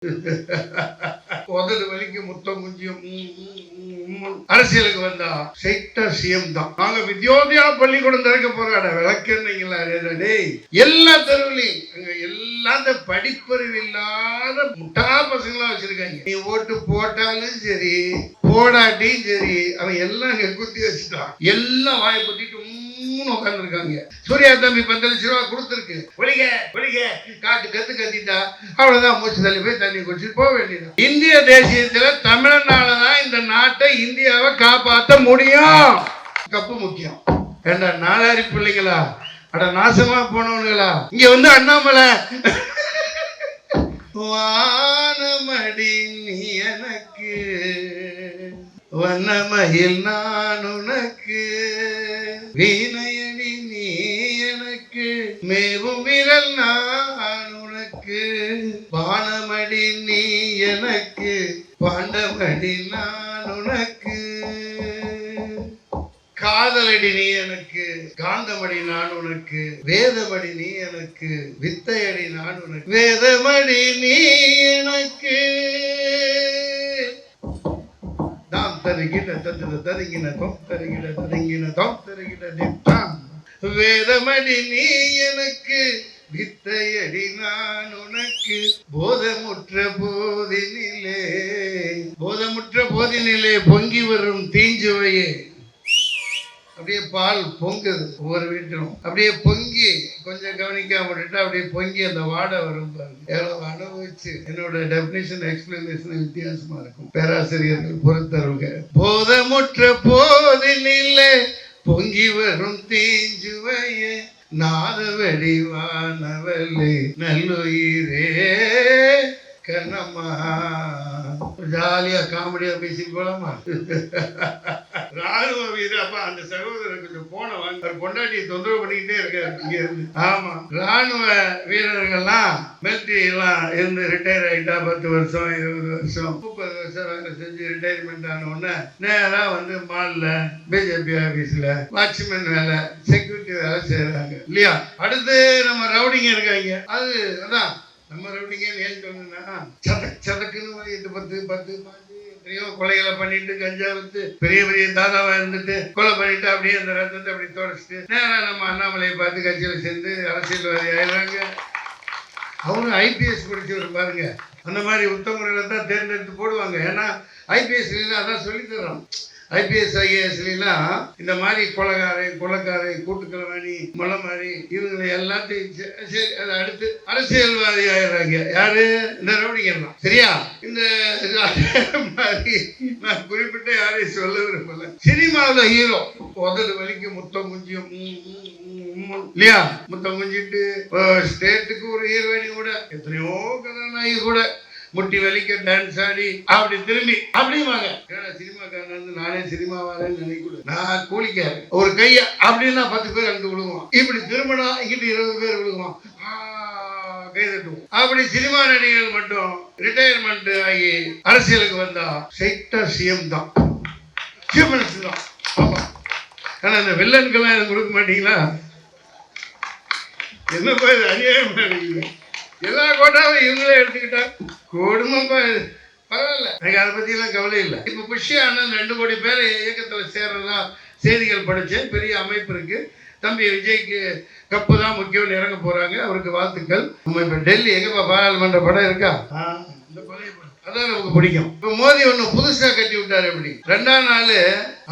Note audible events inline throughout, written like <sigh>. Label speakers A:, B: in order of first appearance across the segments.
A: <laughs> உதடு வலிக்கு முத்தம் குஞ்சியம் அரசியலுக்கு வந்தா ஸ்ட்ரைட்டா சிஎம் தான். நாங்க வித்யோதயா பள்ளிக்கூடம் திறக்க போறாட விளக்குன்னீங்களா டேய். எல்லா தெருவுலையும் அங்க எல்லா இந்த படிப்பறிவு இல்லாத முட்டா பசங்களா வச்சிருக்காங்க. நீ ஓட்டு போட்டாலும் சரி போடாட்டியும் சரி அவன் எல்லாம் குத்தி வச்சுட்டான். எல்லாம் வாயை குத்திட்டு மூணு உட்காந்துருக்காங்க சூர்யா தம்பி பத்து லட்ச ரூபா கொடுத்துருக்கு. ஒழிக ஒழிக. காட்டு கத்து கத்திட்டா அவ்வளவுதான் மூச்சு தள்ளி போய் தண்ணி குடிச்சு போக வேண்டியது இந்திய தேசியத்துல தமிழனால தான் இந்த நாட்டை இந்தியாவை காப்பாற்ற முடியும். கப்பு முக்கியம். ஏண்டா நாலாரி பிள்ளைங்களா? அட நாசமா போனவனுங்களா? இங்க வந்து அண்ணாமலை. வானமடி நீ எனக்கு. வண்ணமயில் நான் உனக்கு. வீணையடி நீ எனக்கு மேவும் விரல் நான் உனக்கு. பானமடி நீ எனக்கு பாண்டமடி நான் உனக்கு. காதலடி நீ எனக்கு காந்தமடி நான் உனக்கு. வேதமடி நீ எனக்கு வித்தையடி நான் உனக்கு. வேதமடி நீ எனக்கு. தாம் தருகிட தத்துத தருகிட தருகிட திட்டாம் வேதமடி நீ எனக்கு வித்தையடி நான் உனக்கு போதமுற்ற போதினிலே. போதமுற்ற போதினிலே பொங்கி வரும் தீஞ்சுவையே. அப்படியே பால் பொங்குது ஒவ்வொரு வீட்டிலும். அப்படியே பொங்கி கொஞ்சம் கவனிக்காம விட்டுட்டு அப்படியே பொங்கி அந்த வாடை வரும் பாருங்க. எவ்வளவு அனுபவிச்சு என்னோட டெபினேஷன் எக்ஸ்பிளனேஷன் வித்தியாசமா இருக்கும். பேராசிரியர்கள் பொறுத்தருங்க. போதமுற்ற போதினில்லை பொங்கி வரும் தீஞ்சுவையே நாத வடிவானவல்லே நல்லுயிரே. என்னம்மா ஜாலியா காமெடியா பேசிட்டு போலாமா? ராணுவ வீரர் அப்பா அந்த சகோதரர் கொஞ்சம் போனவன் அவர் பொண்டாட்டியை தொந்தரவு பண்ணிக்கிட்டே இருக்காரு இங்க இருந்து ஆமா. ராணுவ வீரர்கள்லாம் மிலிட்ரி எல்லாம் இருந்து ரிட்டையர் ஆயிட்டா பத்து வருஷம் இருபது வருஷம் முப்பது வருஷம் வேலை செஞ்சு ரிட்டையர்மெண்ட் ஆன உடனே நேரா வந்து மாலில் பிஜேபி ஆபீஸ்ல வாட்ச்மேன் வேலை செக்யூரிட்டி வேலை செய்யறாங்க இல்லையா? அடுத்து நம்ம ரவுடிங்க இருக்காங்க. அது அதான் நம்ம ரவுடிங்க ஏன் சொன்னா சதக் சதக்குன்னு எட்டு பத்து பத்து பாஞ்சு எத்தனையோ கொலைகளை பண்ணிட்டு கஞ்சா வித்து பெரிய பெரிய தாதாவா இருந்துட்டு கொலை பண்ணிட்டு அப்படியே அந்த ரத்தத்தை அப்படி தொடச்சிட்டு நேரா நம்ம அண்ணாமலையை பார்த்து கட்சியில் சேர்ந்து அரசியல்வாதி ஆயிடுறாங்க. அவரும் ஐபிஎஸ் படிச்சவர் பாருங்க. அந்த மாதிரி உத்தமர்களை தான் தேர்ந்தெடுத்து போடுவாங்க. ஏன்னா ஐபிஎஸ் அதான் சொல்லி தர்றோம். ஐபிஎஸ் ஐஏஎஸ்லாம் இந்த மாதிரி கொலகாரை கொலக்காரை கூட்டுக்கலவாணி முளை இவங்களை எல்லாத்தையும் சரி அதை அடுத்து அரசியல்வாதி ஆயிடுறாங்க. யாரு? இந்த ரவுடிங்க சரியா? இந்த மாதிரி நான் குறிப்பிட்ட யாரையும் சொல்ல விரும்பல. சினிமாவில் ஹீரோ உதடு வலிக்கு முத்தம் குஞ்சியும் இல்லையா? முத்தம் குஞ்சிட்டு ஸ்டேட்டுக்கு ஒரு ஹீரோயினி கூட எத்தனையோ கதாநாயகி கூட முட்டி வலிக்க டான்ஸ் ஆடி அப்படி திரும்பி அப்படிவாங்க ஏன்னா சினிமாக்காரன் வந்து நானே சினிமா வரேன்னு நினைக்கூடாது நான் கூலிக்காரு ஒரு கைய அப்படின்னா பத்து பேர் அங்க விழுவோம் இப்படி திரும்பினா இங்கிட்டு இருபது பேர் விழுவோம் ஆ, கை தட்டுவோம். அப்படி சினிமா நடிகர்கள் மட்டும் ரிட்டையர்மெண்ட் ஆகி அரசியலுக்கு வந்தா ஸ்ட்ரைட்டா சிஎம் தான். சீஃப் மினிஸ்டர் தான். ஆமா. ஆனா இந்த வில்லனுக்கெல்லாம் எதுவும் கொடுக்க மாட்டீங்களா? என்னப்பா இது அநியாயம் எல்லா கோட்டாவும் இவங்களே எடுத்துக்கிட்டா கொடுமைப்பா இது பரவாயில்ல. எனக்கு அதை பற்றிலாம் கவலை இல்லை. இப்போ புஷ்ய அண்ணன் ரெண்டு கோடி பேர் இயக்கத்தில் சேர்றதா செய்திகள் படித்தேன் பெரிய அமைப்பு இருக்கு. தம்பி விஜய்க்கு கப்பு தான் முக்கியம்னு இறங்க போறாங்க. அவருக்கு வாழ்த்துக்கள். நம்ம இப்போ டெல்லி எங்கப்பா பாராளுமன்ற படம் இருக்கா? இந்த பழைய படம். அதான் நமக்கு பிடிக்கும். இப்போ மோடி ஒன்று புதுசாக கட்டி விட்டாரு எப்படி? ரெண்டாம் நாள்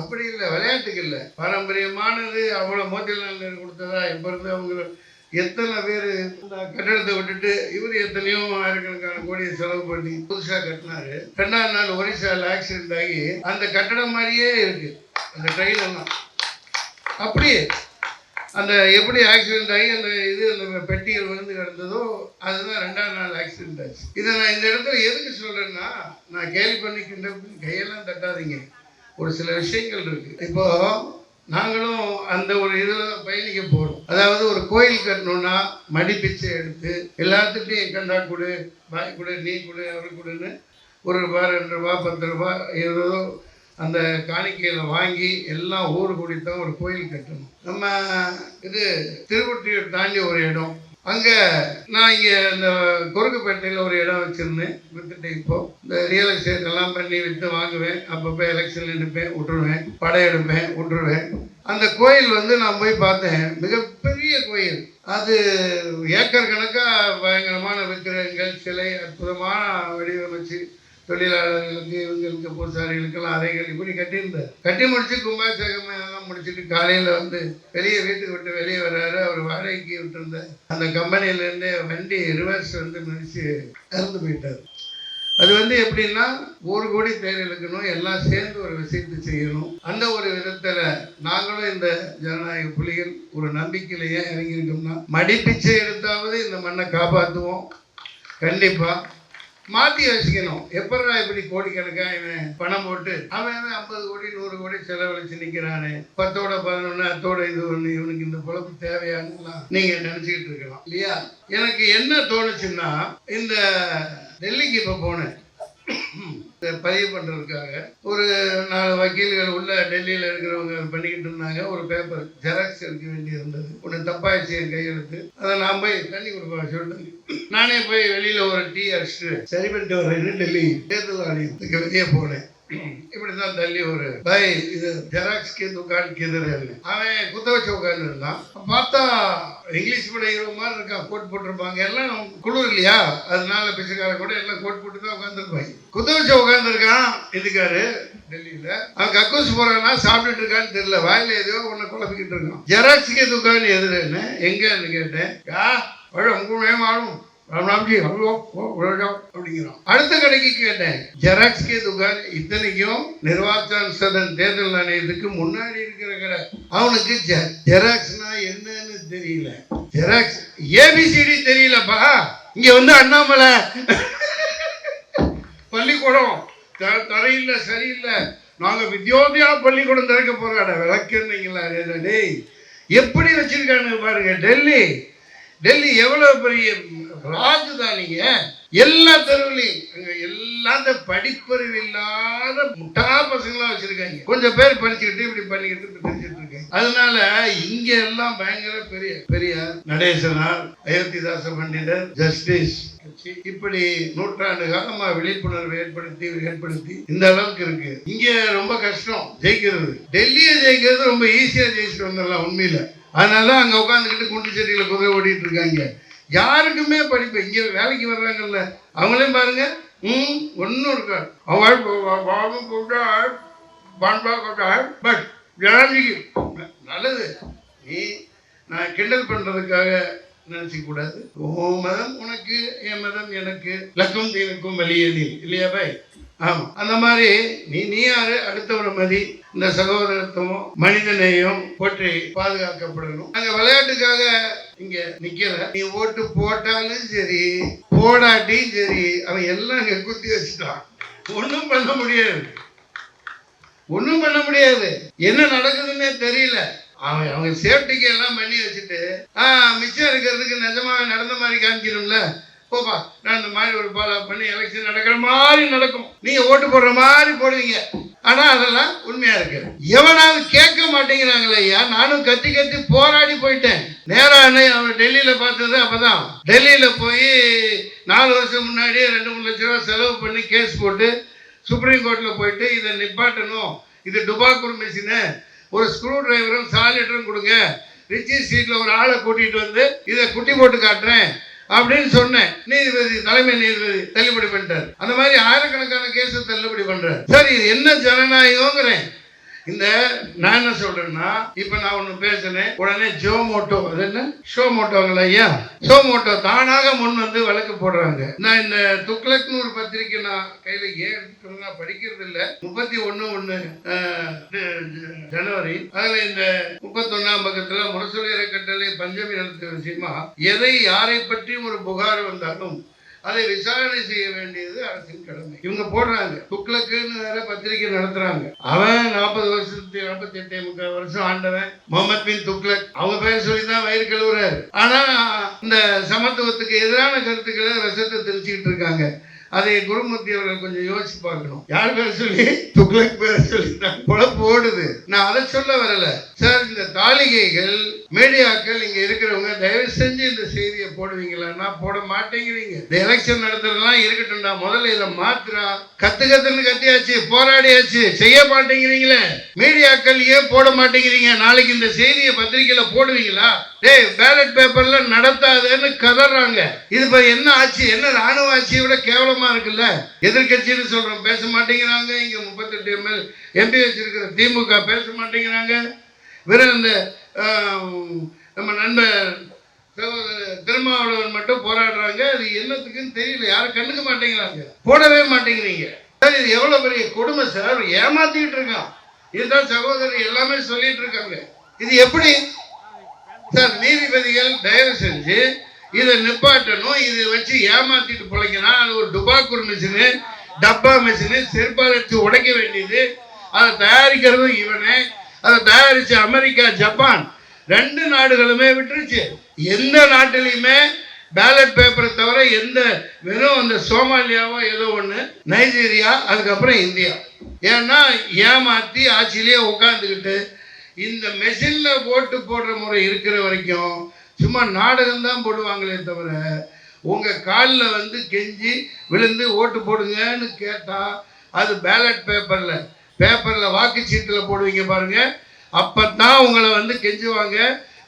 A: அப்படி இல்லை விளையாட்டுக்கு இல்லை. பாரம்பரியமானது அவ்வளோ மோதிலால் கொடுத்ததா? இப்போ இருந்து அவங்க எத்தனை பேர் இந்த கட்டடத்தை விட்டுட்டு இவர் எத்தனையோ ஆயிரக்கணக்கான கோடியை செலவு பண்ணி புதுசாக கட்டினாரு. ரெண்டாவது நாள் ஒரிசாவில் ஆக்சிடென்ட் ஆகி அந்த கட்டடம் மாதிரியே இருக்கு. அந்த ட்ரெயின் எல்லாம். அப்படியே அந்த எப்படி ஆக்சிடென்ட் ஆகி அந்த இது அந்த பெட்டிகள் விழுந்து கிடந்ததோ அதுதான் ரெண்டாவது நாள் ஆக்சிடென்ட் ஆச்சு. இதை நான் இந்த இடத்துல எதுக்கு சொல்றேன்னா நான் கேள்வி பண்ணிக்கின்ற கையெல்லாம் தட்டாதீங்க. ஒரு சில விஷயங்கள் இருக்கு. இப்போ நாங்களும் அந்த ஒரு இதில் பயணிக்க போகிறோம் அதாவது ஒரு கோயில் கட்டணும்னா மடிப்பிச்சை பிச்சை எடுத்து எல்லாத்துட்டையும் கண்டா கொடு பாய் கொடு நீ கொடு அவரு கொடுன்னு ஒரு ரூபா ரெண்டு ரூபா பத்து ரூபா ஏதோ அந்த காணிக்கையில் வாங்கி எல்லாம் ஊர் கூடி தான் ஒரு கோயில் கட்டணும். நம்ம இது திருவொற்றியூர் தாண்டி ஒரு இடம். அங்கே நான் இங்கே இந்த குறுக்குப்பேட்டையில் ஒரு இடம் வச்சுருந்தேன். விற்றுட்டு இப்போ இந்த ரியல் எஸ்டேட் எல்லாம் பண்ணி விற்று வாங்குவேன். அப்பப்போ எலெக்ஷன் எடுப்பேன் விட்டுருவேன் படையெடுப்பேன் விட்டுருவேன் அந்த கோயில் வந்து நான் போய் பார்த்தேன். மிகப்பெரிய கோயில். அது ஏக்கர் கணக்காக பயங்கரமான விக்கிரகங்கள் சிலை அற்புதமான வடிவமைச்சு தொழிலாளர்களுக்கு இவங்களுக்கு பூசாரிகளுக்கெல்லாம் அறைகள் இப்படி கட்டியிருந்தார். கட்டி முடிச்சு கும்பாபிஷேகம் எல்லாம் முடிச்சுட்டு காலையில் வந்து வெளியே வீட்டுக்கு விட்டு வெளியே வர்றாரு. அவர் வாடகைக்கு விட்டுருந்த அந்த கம்பெனிலேருந்தே வண்டி ரிவர்ஸ் வந்து மிதிச்சு இறந்து போயிட்டார். அது வந்து எப்படின்னா ஒரு கோடி தேர் இழுக்கணும் எல்லாம் சேர்ந்து ஒரு விஷயத்தை செய்யணும். அந்த ஒரு விதத்தில் நாங்களும் இந்த ஜனநாயக புலிகள் ஒரு நம்பிக்கையில ஏன் இறங்கியிருக்கோம்னா மடிப்பிச்சை எடுத்தாவது இந்த மண்ணை காப்பாற்றுவோம் கண்டிப்பாக மாற்றி வச்சுக்கணும். எப்படா இப்படி கோடிக்கணக்காக இவன் பணம் போட்டு அவன் ஐம்பது கோடி நூறு கோடி செலவழிச்சு நிற்கிறானே பத்தோட பதினொன்று அத்தோட இது ஒன்று இவனுக்கு இந்த பொழப்பு தேவையானுலாம் நீங்கள் நினச்சிக்கிட்டு இருக்கலாம். இல்லையா? எனக்கு என்ன தோணுச்சுன்னா இந்த டெல்லிக்கு இப்போ போனேன். பதிவு பண்ணுறதுக்காக ஒரு நாலு வக்கீல்கள் உள்ள டெல்லியில் இருக்கிறவங்க பண்ணிக்கிட்டு இருந்தாங்க. ஒரு பேப்பர் ஜெராக்ஸ் எடுக்க வேண்டி இருந்தது ஒன்று தப்பாயிடுச்சு என் கையெழுத்து. அதை நான் போய் தண்ணி கொடுப்பா சொல்லுங்க நானே போய் வெளியில் ஒரு டீ அடிச்சுட்டு சரி பண்ணிட்டு வரேன்னு டெல்லி தேர்தல் ஆணையத்துக்கு வெளியே போனேன். இப்படி தான் தள்ளி ஒரு பை. இது ஜெராக்ஸ் கே துக்கான் அவன் குத்த வச்சு உட்காந்து இருந்தான். பார்த்தா இங்கிலீஷ் படிக்கிற மாதிரி இருக்கான் கோட் போட்டிருப்பாங்க. எல்லாம் குளிர் இல்லையா? அதனால பிச்சைக்கார கூட எல்லாம் கோட் போட்டு தான் உட்காந்துருப்பாங்க குத்த வச்சு உட்காந்துருக்கான் இதுக்காரு டெல்லியில. அவன் கக்கூஸ் போறானா சாப்பிட்டுட்டு இருக்கான்னு தெரியல. வாயில ஏதோ ஒன்று குழப்பிக்கிட்டு இருக்கான். ஜெராக்ஸ் கே உட்காந்து எதிரேன்னு எங்கன்னு கேட்டேன். யா வழி ஹலோ ஓ ராம்ஜி அப்படிங்கிறோம் அடுத்த கடைக்கு கேட்டேன் ஜெராக்ஸ் கே துகான் இத்தனைக்கும் நிர்வாச்சன் சதன் தேர்தல் ஆணையத்துக்கு முன்னாடி இருக்கிற கடை அவனுக்கு ஜெ- ஜெராக்ஸ்னா என்னன்னு தெரியல ஜெராக்ஸ் ஏபிசிடி தெரியலப்பா இங்க வந்து அண்ணாமலை பள்ளிக்கூடம் த- தரையில்லை சரியில்லை நாங்க வித்யோதயா பள்ளிக்கூடம் திறக்க போறாட விளக்குன்னீங்களா டேய் எப்படி வச்சிருக்கானு பாருங்க டெல்லி டெல்லி எவ்வளவு பெரிய ராஜதானிங்க எல்லா தெருவிலையும் அங்க எல்லா இந்த படிப்பறிவு இல்லாத முட்டா பசங்களா வச்சிருக்காங்க. கொஞ்சம் பேர் படிச்சுக்கிட்டு இப்படி பண்ணிக்கிட்டு தெரிஞ்சுட்டு இருக்காங்க அதனால இங்க எல்லாம் பயங்கர பெரிய பெரியார் நடேசனார் அயோத்திதாச பண்டிதர் ஜஸ்டிஸ். இப்படி நூற்றாண்டு காலமா விழிப்புணர்வு ஏற்படுத்தி ஏற்படுத்தி இந்த அளவுக்கு இருக்கு. இங்க ரொம்ப கஷ்டம் ஜெயிக்கிறது. டெல்லியை ஜெயிக்கிறது ரொம்ப ஈஸியா ஜெயிச்சுட்டு வந்துடலாம் உண்மையில. அதனால அங்க உட்காந்துக்கிட்டு குண்டு செடியில குதிரை ஓடிட்டு இருக்காங்க. யாருக்குமே படிப்பு இங்க வேலைக்கு வர்றாங்கல்ல அவங்களையும் பாருங்க. ம் ஒன்றும் இருக்காது. அவள் பாவம் கூட்டாள் பண்பா கூட்டாள் பட் ஜனாதிக்கு நல்லது. நீ நான் கிண்டல் பண்றதுக்காக நினைச்சிக்க கூடாது. ஓ மதம் உனக்கு என் மதம் எனக்கு. லக்கம் தீனுக்கும் வழியேனில் இல்லையா பாய்? ஆமா. அந்த மாதிரி நீ நீ யாரு? அடுத்தவரை மதி இந்த சகோதரத்துவம் மனிதநேயம் போற்றி பாதுகாக்கப்படணும். அந்த விளையாட்டுக்காக இங்க நிக்கல. நீ ஓட்டு போட்டாலும் சரி போடாட்டியும் சரி அவன் எல்லாம் இங்க குத்தி வச்சுட்டான். ஒண்ணும் பண்ண முடியாது. ஒண்ணும் பண்ண முடியாது. என்ன நடக்குதுன்னே தெரியல. அவன் அவங்க சேஃப்டிக்கு எல்லாம் பண்ணி வச்சுட்டு ஆஹ் மிச்சம் இருக்கிறதுக்கு நிஜமாக நடந்த மாதிரி காமிக்கணும்ல. போப்பா நான் இந்த மாதிரி ஒரு ஃபாலோ பண்ணி எலெக்ஷன் நடக்கிற மாதிரி நடக்கும். நீங்க ஓட்டு போடுற மாதிரி போடுவீங்க. ஆனா அதெல்லாம் உண்மையா இருக்கு. எவனாவது கேட்க மாட்டேங்கிறாங்களே ஐயா. நானும் கத்தி கத்தி போராடி போயிட்டேன். நேரா அன்னை- அவன் டெல்லியில பார்த்தது அப்பதான். டெல்லியில போய் நாலு வருஷம் முன்னாடி ரெண்டு மூணு லட்ச ரூபா செலவு பண்ணி கேஸ் போட்டு சுப்ரீம் கோர்ட்ல போயிட்டு இதை நிப்பாட்டணும். இது டுபாக்கூர் மிஷினு. ஒரு ஸ்க்ரூ டிரைவரும் சாலிட்டரும் கொடுங்க. ரிச்சி சீட்ல ஒரு ஆளை கூட்டிட்டு வந்து இதை குட்டி போட்டு காட்டுறேன். அப்படின்னு சொன்னேன். நீதிபதி தலைமை நீதிபதி தள்ளுபடி பண்ணிட்டார். அந்த மாதிரி ஆயிரக்கணக்கான கேஸை தள்ளுபடி பண்றாரு. சரி இது என்ன ஜனநாயகங்கிறேன் இந்த நான் என்ன சொல்றேன்னா இப்ப நான் ஒண்ணு பேசினேன் உடனே ஜோ மோட்டோ அது என்ன? ஷோ மோட்டோங்களா ஐயா? ஷோ மோட்டோ தானாக முன் வந்து வழக்கு போடுறாங்க. நான் இந்த துக்ளக்னு ஒரு பத்திரிக்கை நான் கையில ஏன் நான் படிக்கிறது இல்ல. முப்பத்தி ஒண்ணு ஒண்ணு ஜனவரி. அதுல இந்த முப்பத்தொன்னாம் பக்கத்துல முரசொலி அறக்கட்டளை பஞ்சமி நடத்திய விஷயமா எதை யாரை பற்றியும் ஒரு புகார் வந்தாலும் அதை விசாரணை செய்ய வேண்டியது அரசின் கடமை. இவங்க போடுறாங்க. துக்ளக்குன்னு வேற பத்திரிக்கை நடத்துறாங்க. அவன் நாற்பது வருஷத்து நாற்பத்தி எட்டு முக்கால் வருஷம் ஆண்டவன் முகமது பின் துக்ளக். அவங்க பேர் சொல்லி தான் வயிறு கழுவுறாரு. ஆனா இந்த சமத்துவத்துக்கு எதிரான கருத்துக்களை ரசத்தை தெரிச்சுக்கிட்டு இருக்காங்க. அதை குருமூர்த்தி அவர்கள் கொஞ்சம் யோசிச்சு பார்க்கணும். யார் பேர் சொல்லி? துக்ளக் பேர் சொல்லி. குழப்பு ஓடுது. நான் அதை சொல்ல வரல. சார் இந்த தாளிகைகள் மீடியாக்கள் இங்க இருக்கிறவங்க தயவு செஞ்சு இந்த செய்தியை போடுவீங்களா போட மாட்டேங்கிறீங்க. இந்த எலெக்ஷன் நடத்துறதுலாம் இருக்கட்டும்டா. முதல்ல இதை மாத்திரா கத்து கத்துன்னு கத்தியாச்சு. போராடியாச்சு. செய்ய மாட்டேங்கிறீங்களே. மீடியாக்கள் ஏன் போட மாட்டேங்கிறீங்க? நாளைக்கு இந்த செய்தியை பத்திரிகையில போடுவீங்களா? டேய் பேலட் பேப்பர்ல நடத்தாதுன்னு கதறாங்க. இது இப்ப என்ன ஆட்சி? என்ன ராணுவ ஆட்சியை விட கேவலமா இருக்குல்ல? எதிர்க்கட்சின்னு சொல்றோம் பேச மாட்டேங்கிறாங்க. இங்க முப்பத்தெட்டு எம்எல் எம்பி வச்சிருக்கிற திமுக பேச மாட்டேங்கிறாங்க. வெறும் இந்த நம்ம நண்பர் திருமாவளவன் மட்டும் போராடுறாங்க. அது என்னத்துக்குன்னு தெரியல. யாரும் கண்டுக்க மாட்டேங்கிறாங்க. போடவே மாட்டேங்கிறீங்க. சார் இது எவ்வளவு பெரிய கொடுமை சார்? ஏமாத்திக்கிட்டு இருக்கான். இதுதான் சகோதரர் எல்லாமே சொல்லிட்டு இருக்காங்க. இது எப்படி சார் நீதிபதிகள் தயவு செஞ்சு இதை நிப்பாட்டணும். இதை வச்சு ஏமாத்திட்டு பிழைக்கணும். அது ஒரு டுபாக்கூர் மிஷினு டப்பா மிஷினு செருப்பால் வச்சு உடைக்க வேண்டியது. அதை தயாரிக்கிறதும் இவனே. அதை தயாரிச்சு அமெரிக்கா ஜப்பான் ரெண்டு நாடுகளுமே விட்டுருச்சு. எந்த நாட்டிலையுமே பேலட் பேப்பரை தவிர எந்த வெறும் அந்த சோமாலியாவோ ஏதோ ஒன்று நைஜீரியா அதுக்கப்புறம் இந்தியா. ஏன்னா ஏமாத்தி ஆட்சியிலேயே உட்காந்துக்கிட்டு இந்த மெஷின்ல ஓட்டு போடுற முறை இருக்கிற வரைக்கும் சும்மா நாடகம் தான் போடுவாங்களே தவிர உங்க காலில் வந்து கெஞ்சி விழுந்து ஓட்டு போடுங்கன்னு கேட்டா அது பேலட் பேப்பர்ல பேப்பர்ல வாக்குச்சீட்டில் போடுவீங்க பாருங்க. அப்பதான் உங்களை வந்து கெஞ்சுவாங்க.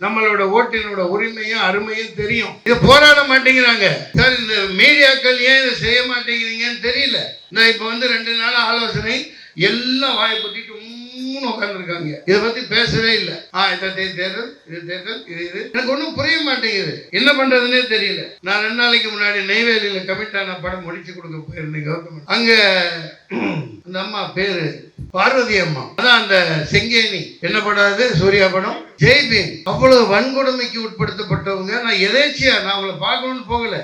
A: நம்மளோட ஓட்டினோட உரிமையும் அருமையும் தெரியும். இதை போராட மாட்டேங்கிறாங்க. சார் இந்த மீடியாக்கள் ஏன் இதை செய்ய மாட்டேங்கிறீங்கன்னு தெரியல. நான் இப்போ வந்து ரெண்டு நாள் ஆலோசனை எல்லாம் வாய்ப்பு பத்திட்டு உட்காந்துருக்காங்க இதை பத்தி பேசவே இல்லை. ஆ இந்த தேர்தல் இது தேர்தல் இது இது. எனக்கு ஒன்றும் புரிய மாட்டேங்குது. என்ன பண்றதுன்னே தெரியல. நான் ரெண்டு நாளைக்கு முன்னாடி நெய்வேலியில கமிட்டான படம் முடிச்சு கொடுக்க போயிருந்தேன் கவர்மெண்ட். அங்க <clears throat> அந்த அம்மா பேரு பார்வதி அம்மா. அதான் அந்த செங்கேணி. என்ன படாது சூர்யா படம்? ஜெய்பீம் அவ்வளவு வன்கொடுமைக்கு உட்படுத்தப்பட்டவங்க. நான் எதேச்சியா நான் அவங்கள பார்க்கணும்னு போகல.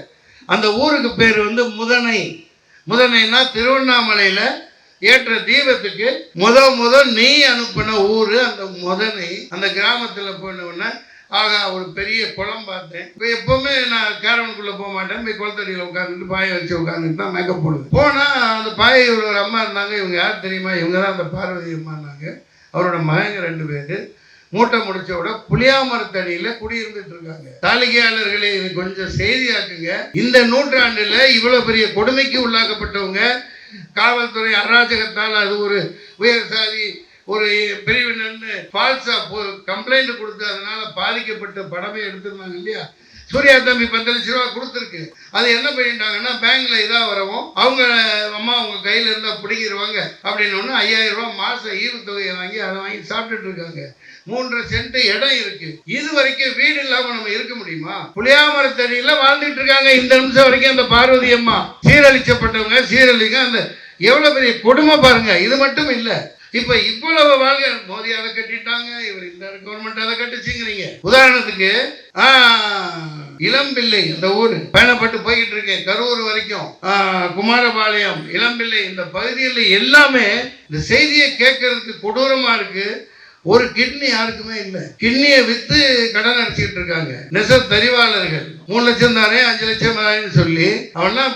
A: அந்த ஊருக்கு பேர் வந்து முதனை. முதனைன்னா திருவண்ணாமலையில ஏற்ற தீபத்துக்கு முத முத நெய் அனுப்பின ஊர் அந்த முதனை அந்த கிராமத்துல போனவுடனே ஆகா ஒரு பெரிய குளம் பார்த்தேன். இப்போ எப்பவுமே நான் கேரவனுக்குள்ளே போக மாட்டேன். போய் குளத்தடியில் உட்காந்துட்டு பாயை வச்சு உட்காந்துட்டு தான் மேக்கப் போடுது போனால் அந்த பாயை ஒரு அம்மா இருந்தாங்க. இவங்க யார் தெரியுமா? இவங்க தான் அந்த பார்வதி அம்மானாங்க அவரோட மகங்க ரெண்டு பேர். மூட்டை முடிச்ச விட புளியாமரத்தடியில் குடியிருந்துட்டு இருக்காங்க. தாலிகையாளர்களே இது கொஞ்சம் செய்தியாக்குங்க. இந்த நூற்றாண்டுல இவ்வளவு பெரிய கொடுமைக்கு உள்ளாக்கப்பட்டவங்க காவல்துறை அராஜகத்தால் அது ஒரு உயர்சாதி ஒரு பிரிவினர்னு ஃபால்ஸாக கம்ப்ளைண்ட் கொடுத்து அதனால் பாதிக்கப்பட்ட படமே எடுத்திருந்தாங்க இல்லையா? சூர்யா தம்பி பத்து லட்ச ரூபா கொடுத்துருக்கு. அது என்ன பண்ணிட்டாங்கன்னா பேங்க்ல இதாக வரவும் அவங்க அம்மா அவங்க கையில இருந்தா பிடிக்கிடுவாங்க அப்படின்னு ஒன்று ஐயாயிரம் ரூபாய் மாசம் ஈவுத்தொகையை வாங்கி அதை வாங்கி சாப்பிட்டுட்டு இருக்காங்க. மூன்றரை சென்ட் இடம் இருக்கு. இது வரைக்கும் வீடு இல்லாம நம்ம இருக்க முடியுமா? புளியாமரத்தடியில வாழ்ந்துட்டு இருக்காங்க இந்த நிமிஷம் வரைக்கும் அந்த பார்வதி அம்மா. சீரழிச்சப்பட்டவங்க சீரழிங்க அந்த எவ்வளவு பெரிய கொடுமை பாருங்க. இது மட்டும் இல்லை. இப்ப இவ்வளவு வாழ்க மோதி அதை கட்டிட்டாங்க இவர் இந்த கவர்மெண்ட் அதை கட்டுச்சுங்கிறீங்க. உதாரணத்துக்கு இளம்பிள்ளை இந்த ஊர் பயணப்பட்டு போய்கிட்டு இருக்கேன் கரூர் வரைக்கும். குமாரபாளையம் இளம்பிள்ளை இந்த பகுதியில் எல்லாமே இந்த செய்தியை கேட்கறதுக்கு கொடூரமா இருக்கு. ஒரு கிட்னி யாருக்குமே இல்லை. கிட்னியை வித்து கடன் அடிச்சுட்டு இருக்காங்க. நெச தறிவாளர்கள். மூணு லட்சம் தானே அஞ்சு லட்சம் தானேன்னு சொல்லி அவன்லாம்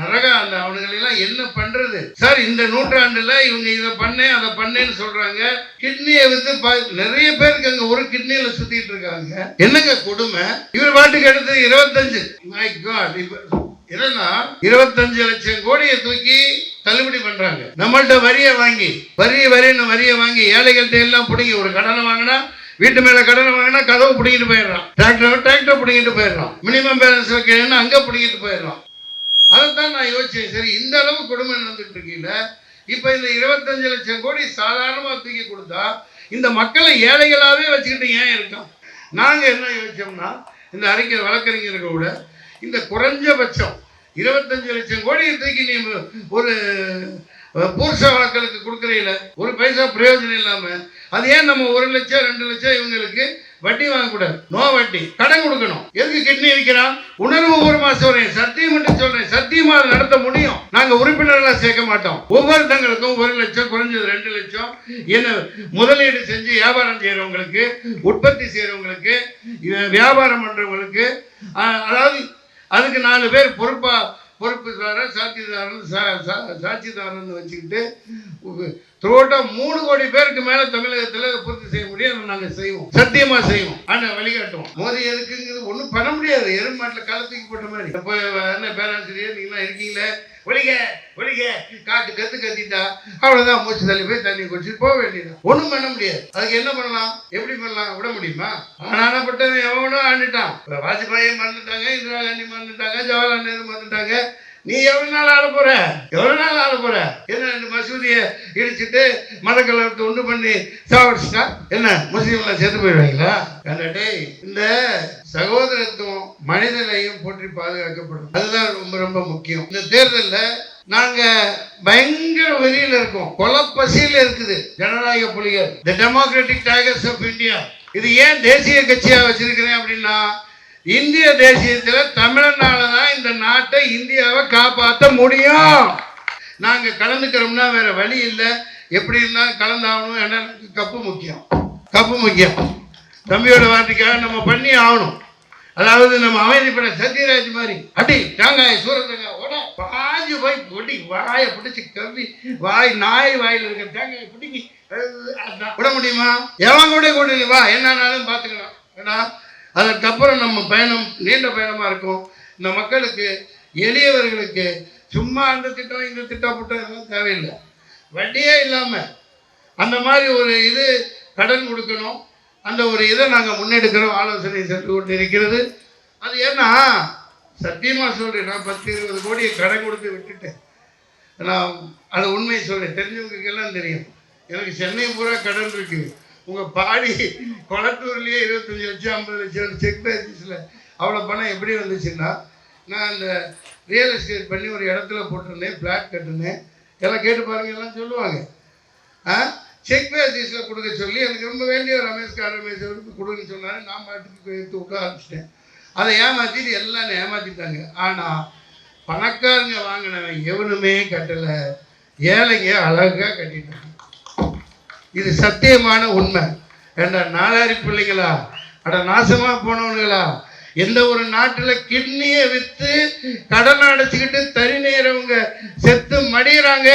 A: நரக அந்த அவனுங்களெல்லாம் என்ன பண்றது? சார் இந்த நூற்றாண்டுல இவங்க இதை பண்ணேன் அதை பண்ணேன்னு சொல்றாங்க. கிட்னியை வித்து நிறைய பேருக்கு அங்க ஒரு கிட்னியில சுத்திட்டு இருக்காங்க. என்னங்க கொடுமை? இவர் பாட்டுக்கு எடுத்து இருபத்தஞ்சு. மை காட் இப்ப என்னன்னா இருபத்தஞ்சு லட்சம் கோடியை தூக்கி தள்ளுபடி பண்றாங்க. நம்மள்ட்ட வரியை வாங்கி வரிய வரின்னு வரியை வாங்கி ஏழைகள்கிட்ட எல்லாம் பிடிங்கி ஒரு கடனை வாங்கினா வீட்டு மேல கடனை வாங்கினா கதவு பிடிங்கிட்டு போயிடுறான். டிராக்டர் டிராக்டர் பிடிங்கிட்டு போயிடுறான். மினிமம் பேலன்ஸ் வைக்கணும்னா அங்க பிடிங்கிட்டு போயிடுறான். அதைத்தான் நான் யோசிச்சேன். சரி இந்த அளவு கொடுமை நடந்துட்டு இருக்கீங்க. இப்ப இந்த இருபத்தஞ்சு லட்சம் கோடி சாதாரணமா தூக்கி கொடுத்தா இந்த மக்களை ஏழைகளாவே வச்சுக்கிட்டு ஏன் இருக்கோம் நாங்க என்ன யோசிச்சோம்னா இந்த அறிக்கை வழக்கறிஞர்கள் கூட இந்த குறைஞ்சபட்சம் இருபத்தஞ்சு லட்சம் கோடியை தூக்கி நீ ஒரு புருஷ பூர்ஷ வாக்களுக்கு ஒரு பைசா பிரயோஜனம் இல்லாம அது ஏன் நம்ம ஒரு லட்சம் ரெண்டு லட்சம் இவங்களுக்கு வட்டி வாங்கக்கூடாது? நோ வட்டி. கடன் கொடுக்கணும். எதுக்கு கிட்னி இருக்கிறான் உணர்வு பூர்வமா சொல்றேன். சத்தியம் மட்டும் சொல்றேன். சத்தியமா நடத்த முடியும். நாங்க உறுப்பினர்களா சேர்க்க மாட்டோம். ஒவ்வொருத்தங்களுக்கும் ஒரு லட்சம் குறைஞ்சது ரெண்டு லட்சம். என்ன முதலீடு செஞ்சு வியாபாரம் செய்யறவங்களுக்கு உற்பத்தி செய்யறவங்களுக்கு வியாபாரம் பண்றவங்களுக்கு அதாவது அதுக்கு நாலு பேர் பொறுப்பா பொறுப்புதாரன் சாட்சிதாரன் சா- சா- சாட்சிதாரன் வச்சுக்கிட்டு தோட்டம் மூணு கோடி பேருக்கு மேல தமிழகத்துல பூர்த்தி செய்ய முடியும் நாங்க செய்வோம். சத்தியமா செய்வோம். ஆனா வழிகாட்டுவோம். மோதி எதுக்குங்கிறது ஒண்ணும் பண்ண முடியாது. எருமாட்டில் காலத்துக்கு போட்ட மாதிரி. இப்போ என்ன பேராசிரியர் நீங்களாம் இருக்கீங்களே? ஒழிக ஒழிக. காட்டு கத்து கத்திட்டா அவ்வளவுதான். மூச்சு தள்ளி போய் தண்ணி குடிச்சு போக வேண்டியது ஒண்ணும் பண்ண முடியாது. அதுக்கு என்ன பண்ணலாம்? எப்படி பண்ணலாம்? விட முடியுமா? ஆனானப்பட்டவன் எவனோ ஆண்டுட்டான். இப்ப வாஜ்பாயை மறந்துட்டாங்க இந்திரா காந்தி மறந்துட்டாங்க ஜவஹர்லால் நேரு மறந்துட்டாங்க. நீ எவ்வளவு நாள் ஆட போற? எவ்வளவு நாள் ஆட போற? என்ன இந்த மசூதியை இடிச்சுட்டு மதக்கலத்தை கலவரத்தை உண்டு பண்ணி சாவடிச்சிட்டா? என்ன முஸ்லீம்லாம் செத்து போயிடுவாங்களா? கண்டே டேய் இந்த சகோதரத்துவம் மனிதனையும் போற்றி பாதுகாக்கப்படும். அதுதான் ரொம்ப ரொம்ப முக்கியம். இந்த தேர்தலில் நாங்க பயங்கர வெளியில இருக்கோம். கொலப்பசியில இருக்குது. ஜனநாயக புலிகள். The democratic tigers of India இது ஏன் தேசிய கட்சியா வச்சிருக்கிறேன் அப்படின்னா இந்திய தேசியத்தில் தமிழனால தான் இந்த நாட்டை இந்தியாவை காப்பாற்ற முடியும். நாங்கள் கலந்துக்கிறோம்னா வேற வழி இல்லை. எப்படி இருந்தாலும் கலந்தாகணும். ஏன்னா கப்பு முக்கியம். கப்பு முக்கியம். தம்பியோட வார்த்தைக்காக நம்ம பண்ணி ஆகணும். அதாவது நம்ம அமைதிப்பட சத்யராஜ் மாதிரி. அடி தேங்காய் சூரத்தங்காய் உட பாஞ்சு போய் கொடி வாயை பிடிச்சி கவி வாய் நாய் வாயில் இருக்க தேங்காய் பிடிக்கி விட முடியுமா? எவன் கூட கூட்டி வா. என்னன்னாலும் பார்த்துக்கலாம் ஏன்னா அதற்கப்புறம் நம்ம பயணம் நீண்ட பயணமாக இருக்கும். இந்த மக்களுக்கு எளியவர்களுக்கு சும்மா அந்த திட்டம் இந்த திட்டம் புட்டம் எல்லாம் தேவையில்லை. வட்டியே இல்லாமல் அந்த மாதிரி ஒரு இது கடன் கொடுக்கணும். அந்த ஒரு இதை நாங்கள் முன்னெடுக்கிறோம். ஆலோசனை சென்று கொண்டு இருக்கிறது. அது ஏன்னா சத்தியமாக சொல்கிறேன் நான் பத்து இருபது கோடியை கடன் கொடுத்து விட்டுட்டேன் நான் அது உண்மை சொல்கிறேன் தெரிஞ்சவங்களுக்கெல்லாம் தெரியும். எனக்கு சென்னை பூரா கடன் இருக்குது. உங்கள் பாடி கொளத்தூர்லேயே இருபத்தஞ்சி லட்சம் ஐம்பது லட்சம் செக் பேசிஸில் அவ்வளோ பணம் எப்படி வந்துச்சுன்னா நான் அந்த ரியல் எஸ்டேட் பண்ணி ஒரு இடத்துல போட்டிருந்தேன் பிளாட் கட்டினேன். எல்லாம் கேட்டு பாருங்க எல்லாம் சொல்லுவாங்க. ஆ? செக் பேசிஸில் கொடுக்க சொல்லி எனக்கு ரொம்ப வேண்டிய ரமேஷ் கார் ரமேஷ் அவருக்கு கொடுன்னு சொன்னாரு. நான் பாட்டுக்கு எடுத்து விட ஆரம்பிச்சிட்டேன். அதை ஏமாற்றிட்டு எல்லாம் ஏமாற்றிட்டாங்க ஆனால் பணக்காரங்க வாங்கினவன் எவனுமே கட்டலை. ஏழைங்க அழகாக கட்டிட்டாங்க. இது சத்தியமான உண்மை. ஏண்டா நாலாரி பிள்ளைங்களா? அட நாசமா போனவனுங்களா? எந்த ஒரு நாட்டுல கிட்னியை வித்து கடன் அடைச்சிக்கிட்டு தறி நேரவங்க செத்து மடியிறாங்க?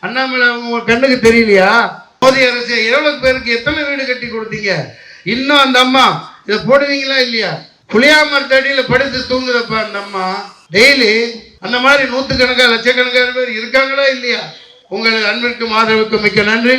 A: அண்ணாமலை அவங்க கண்ணுக்கு தெரியலையா? மோதி அரசு எவ்வளவு பேருக்கு எத்தனை வீடு கட்டி கொடுத்தீங்க? இன்னும் அந்த அம்மா இதை போடுவீங்களா இல்லையா? புளியாமரத்தடியில படுத்து தூங்குறப்ப அந்த அம்மா டெய்லி அந்த மாதிரி நூற்றுக்கணக்கான லட்சக்கணக்கான பேர் இருக்காங்களா இல்லையா? உங்கள் அன்பிற்கும் ஆதரவுக்கும் மிக்க நன்றி.